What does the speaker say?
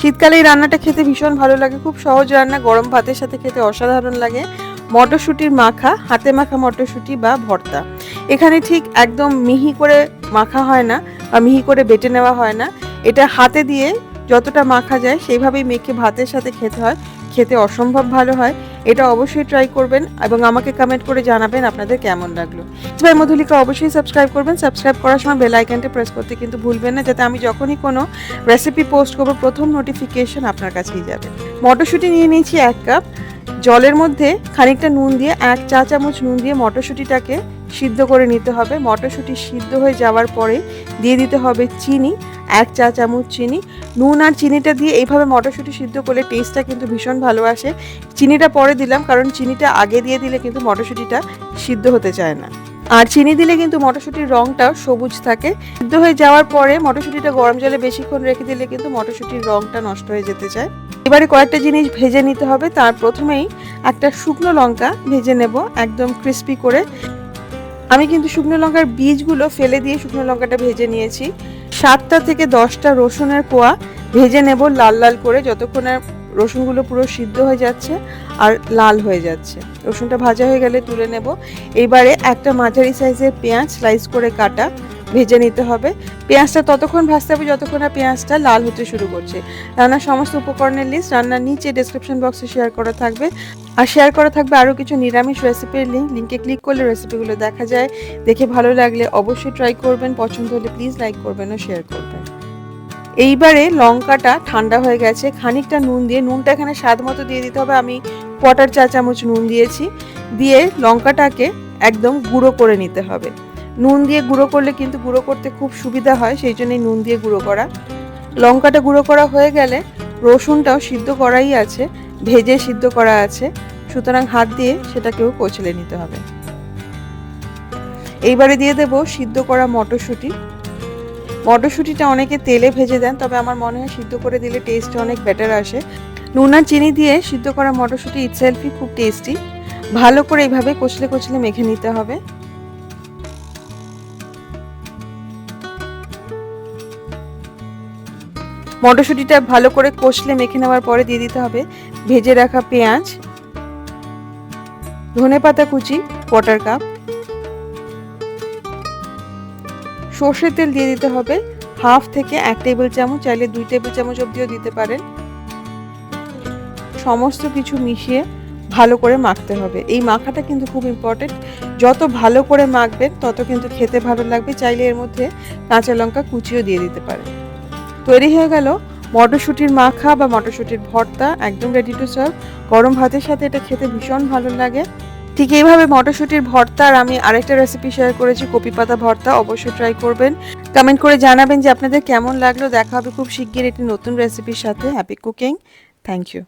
শীতকালে এই রান্নাটা খেতে ভীষণ ভালো লাগে। খুব সহজ রান্না, গরম ভাতের সাথে খেতে অসাধারণ লাগে। মটরশুঁটির মাখা, হাতে মাখা মটরশুঁটি বা ভর্তা। এখানে ঠিক একদম মিহি করে মাখা হয় না বা মিহি করে বেটে নেওয়া হয় না। এটা হাতে দিয়ে যতটা মাখা যায়, সেইভাবেই মেখে ভাতের সাথে খেতে হয়। খেতে অসম্ভব ভালো হয়। এটা অবশ্যই ট্রাই করবেন এবং আমাকে কমেন্ট করে জানাবেন আপনাদের কেমন লাগল। ভাই, মধুলিকা, অবশ্যই সাবস্ক্রাইব করবেন। সাবস্ক্রাইব করার সময় বেল আইকনটা প্রেস করতে কিন্তু ভুলবেন না, যাতে আমি যখনই কোনো রেসিপি পোস্ট করব, প্রথম নোটিফিকেশন আপনার কাছেই যাবে। মটরশুঁটি নিয়ে নিয়েছি এক কাপ জলের মধ্যে খানিকটা নুন দিয়ে, এক চা চামচ নুন দিয়ে মটরশুঁটিটাকে সিদ্ধ করে নিতে হবে। মটরশুঁটি সিদ্ধ হয়ে যাওয়ার পরে দিয়ে দিতে হবে চিনি। এক চা চামচ চিনি, নুন আর চিনিটা দিয়ে এইভাবে মটরশুঁটি সিদ্ধ করলে টেস্টটা কিন্তু ভীষণ ভালো আসে। চিনিটা পরে দিলাম, কারণ চিনিটা আগে দিয়ে দিলে কিন্তু মটরশুঁটিটা সিদ্ধ হতে চায় না। আর চিনি দিলে কিন্তু মটরশুঁটির রঙটা সবুজ থাকে। সিদ্ধ হয়ে যাওয়ার পরে মটরশুঁটিটা গরম জলে বেশিক্ষণ রেখে দিলে কিন্তু মটরশুঁটির রঙটা নষ্ট হয়ে যেতে চায়। এবারে কয়েকটা জিনিস ভেজে নিতে হবে। তার প্রথমেই একটা শুকনো লঙ্কা ভেজে নেব একদম ক্রিস্পি করে। আমি কিন্তু শুকনো লঙ্কার বীজগুলো ফেলে দিয়ে শুকনো লঙ্কাটা ভেজে নিয়েছি। সাতটা থেকে দশটা রসুনের কোয়া ভেজে নেব লাল লাল করে, যতক্ষণ রসুনগুলো পুরো সিদ্ধ হয়ে যাচ্ছে আর লাল হয়ে যাচ্ছে। রসুনটা ভাজা হয়ে গেলে তুলে নেব। এবারে একটা মাঝারি সাইজের পেঁয়াজ স্লাইস করে কাটা। ভেজে নিতে হবে। পেঁয়াজটা ততক্ষণ ভাজতে হবে যতক্ষণ না পেঁয়াজটা লাল হতে শুরু করছে। রান্নার সমস্ত উপকরণের লিস্ট রান্নার নিচে ডেসক্রিপশন বক্সে শেয়ার করা থাকবে। আর শেয়ার করা থাকবে আরও কিছু নিরামিষ রেসিপির লিঙ্ক লিঙ্কে ক্লিক করলে রেসিপিগুলো দেখা যায়। দেখে ভালো লাগলে অবশ্যই ট্রাই করবেন। পছন্দ হলে প্লিজ লাইক করবেন ও শেয়ার করবেন। এইবারে লঙ্কাটা ঠান্ডা হয়ে গেছে। খানিকটা নুন দিয়ে, নুনটা এখানে স্বাদ মতো দিয়ে দিতে হবে। আমি কোয়াটার চা চামচ নুন দিয়েছি। দিয়ে লঙ্কাটাকে একদম গুঁড়ো করে নিতে হবে। নুন দিয়ে গুঁড়ো করলে কিন্তু গুঁড়ো করতে খুব সুবিধা হয়, সেই জন্যই নুন দিয়ে গুঁড়ো করা। লঙ্কাটা গুঁড়ো করা হয়ে গেলে রসুনটাও সিদ্ধ করাই আছে, ভেজে সিদ্ধ করা আছে, সুতরাং হাত দিয়ে সেটাকেও কচলে নিতে হবে। এইবারে দিয়ে দেব সিদ্ধ করা মটরশুঁটি। মটরশুঁটিটা অনেকে তেলে ভেজে দেন, তবে আমার মনে হয় সিদ্ধ করে দিলে টেস্ট অনেক বেটার আসে। নুন আর চিনি দিয়ে সিদ্ধ করা মটরশুঁটি ইটসেলফই খুব টেস্টি ভালো করে এইভাবে কচলে কচলে মেখে নিতে হবে। মটরশুঁটিটা ভালো করে কষলে মেখে নেওয়ার পরে দিয়ে দিতে হবে ভেজে রাখা পেঁয়াজ ধনে পাতা কুচি কোয়াটার কাপ সর্ষের তেল দিয়ে দিতে হবে হাফ থেকে এক টেবিল চামচ, চাইলে দুই টেবিল চামচ অবধিও দিতে পারেন। সমস্ত কিছু মিশিয়ে ভালো করে মাখতে হবে। এই মাখাটা কিন্তু খুব ইম্পর্টেন্ট যত ভালো করে মাখবেন, তত কিন্তু খেতে ভালো লাগবে। চাইলে এর মধ্যে কাঁচা লঙ্কা কুচিও দিয়ে দিতে পারেন। তৈরি হয়ে গেল মটরশুঁটির মাখা বা মটরশুঁটির ভর্তা, একদম রেডি টু সার্ভ গরম ভাতের সাথে এটা খেতে ভীষণ ভালো লাগে। ঠিক এইভাবে মটরশুঁটির ভর্তা আর আমি আরেকটা রেসিপি শেয়ার করেছি, কপি পাতা ভর্তা, অবশ্যই ট্রাই করবেন। কমেন্ট করে জানাবেন যে আপনাদের কেমন লাগল। দেখা হবে খুব শিগগির একটি নতুন রেসিপির সাথে। Happy cooking thank you